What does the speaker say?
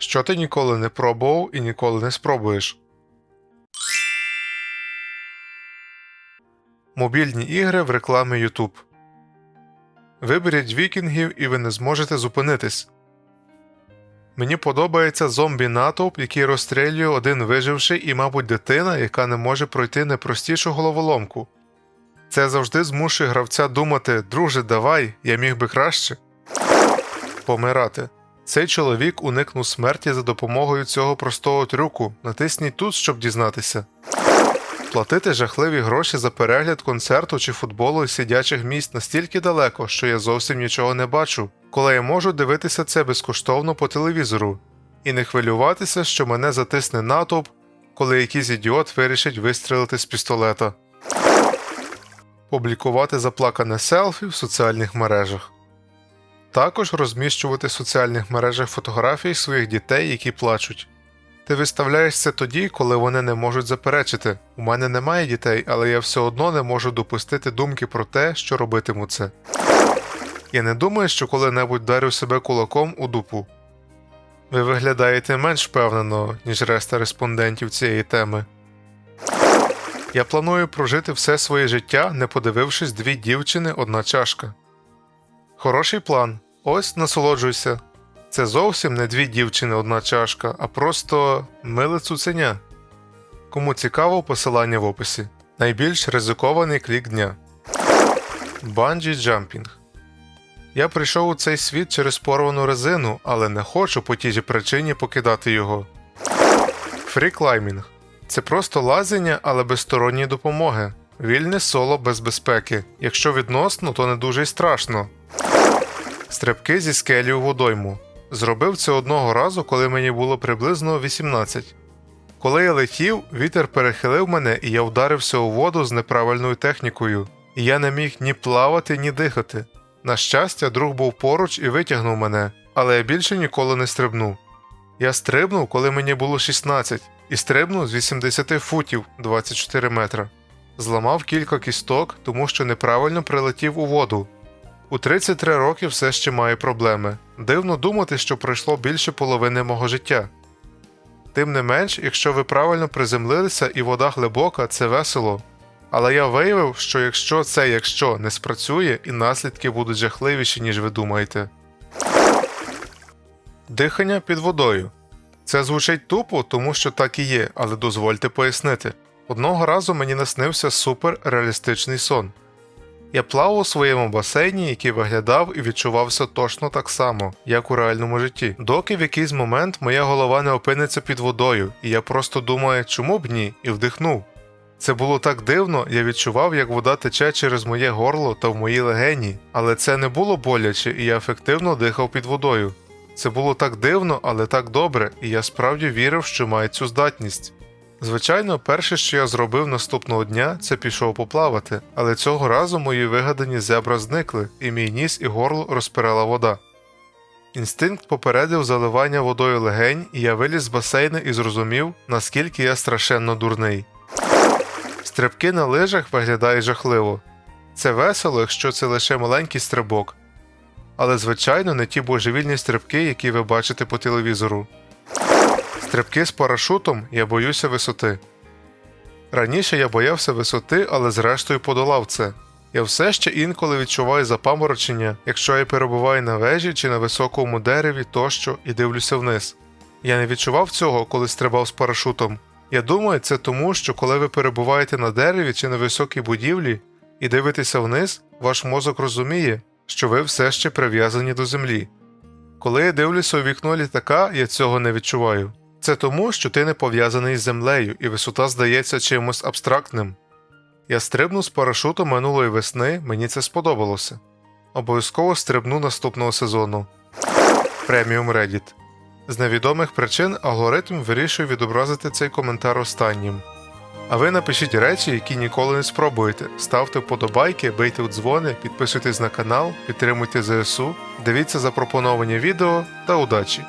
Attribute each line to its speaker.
Speaker 1: Що ти ніколи не пробував і ніколи не спробуєш. Мобільні ігри в рекламі YouTube. Виберіть вікінгів і ви не зможете зупинитись. Мені подобається зомбі натовп, який розстрілює один виживший і, мабуть, дитина, яка не може пройти найпростішу головоломку. Це завжди змушує гравця думати: друже, давай, я міг би краще. Помирати. Цей чоловік уникнув смерті за допомогою цього простого трюку. Натисніть тут, щоб дізнатися. Платити жахливі гроші за перегляд концерту чи футболу із сидячих місць настільки далеко, що я зовсім нічого не бачу, коли я можу дивитися це безкоштовно по телевізору, і не хвилюватися, що мене затисне натовп, коли якийсь ідіот вирішить вистрелити з пістолета. Публікувати заплакане селфі в соціальних мережах. Також розміщувати в соціальних мережах фотографії своїх дітей, які плачуть. Ти виставляєш це тоді, коли вони не можуть заперечити. У мене немає дітей, але я все одно не можу допустити думки про те, що робитиму це. Я не думаю, що коли-небудь дарю себе кулаком у дупу. Ви виглядаєте менш впевнено, ніж решта респондентів цієї теми. Я планую прожити все своє життя, не подивившись дві дівчини, одна чашка. Хороший план. Ось насолоджуйся. Це зовсім не дві дівчини, одна чашка, а просто миле цуценя. Кому цікаво, посилання в описі. Найбільш ризикований клік дня. Банджі джампінг. Я прийшов у цей світ через порвану резину, але не хочу по тій же причині покидати його. Фріклаймінг. Це просто лазіння, але без сторонньої допомоги. Вільне соло без безпеки. Якщо відносно, то не дуже й страшно. Стрибки зі скелі у водойму. Зробив це одного разу, коли мені було приблизно 18. Коли я летів, вітер перехилив мене, і я вдарився у воду з неправильною технікою, і я не міг ні плавати, ні дихати. На щастя, друг був поруч і витягнув мене, але я більше ніколи не стрибнув. Я стрибнув, коли мені було 16, і стрибнув з 80 футів 24 метра. Зламав кілька кісток, тому що неправильно прилетів у воду. У 33 роки все ще маю проблеми. Дивно думати, що пройшло більше половини мого життя. Тим не менш, якщо ви правильно приземлилися і вода глибока, це весело. Але я виявив, що якщо це якщо не спрацює, і наслідки будуть жахливіші, ніж ви думаєте. Дихання під водою. Це звучить тупо, тому що так і є, але дозвольте пояснити. Одного разу мені наснився супер реалістичний сон. Я плавав у своєму басейні, який виглядав і відчувався точно так само, як у реальному житті, доки в якийсь момент моя голова не опиниться під водою, і я просто думаю, чому б ні, і вдихнув. Це було так дивно, я відчував, як вода тече через моє горло та в мої легені, але це не було боляче, і я ефективно дихав під водою. Це було так дивно, але так добре, і я справді вірив, що маю цю здатність. Звичайно, перше, що я зробив наступного дня, це пішов поплавати, але цього разу мої вигадані зебра зникли, і мій ніс і горло розпирала вода. Інстинкт попередив заливання водою легень, і я виліз з басейну і зрозумів, наскільки я страшенно дурний. Стрибки на лижах виглядають жахливо. Це весело, якщо це лише маленький стрибок. Але, звичайно, не ті божевільні стрибки, які ви бачите по телевізору. Стрибки з парашутом я боюся висоти. Раніше я боявся висоти, але зрештою подолав це. Я все ще інколи відчуваю запаморочення, якщо я перебуваю на вежі чи на високому дереві тощо і дивлюся вниз. Я не відчував цього, коли стрибав з парашутом. Я думаю, це тому, що коли ви перебуваєте на дереві чи на високій будівлі і дивитеся вниз, ваш мозок розуміє, що ви все ще прив'язані до землі. Коли я дивлюся у вікно літака, я цього не відчуваю. Це тому, що ти не пов'язаний з землею, і висота здається чимось абстрактним. Я стрибнув з парашуту минулої весни, мені це сподобалося. Обов'язково стрибну наступного сезону. Преміум Reddit. З невідомих причин алгоритм вирішує відобразити цей коментар останнім. А ви напишіть речі, які ніколи не спробуєте. Ставте вподобайки, бийте у дзвони, підписуйтесь на канал, підтримуйте ЗСУ, дивіться запропоновані відео та удачі!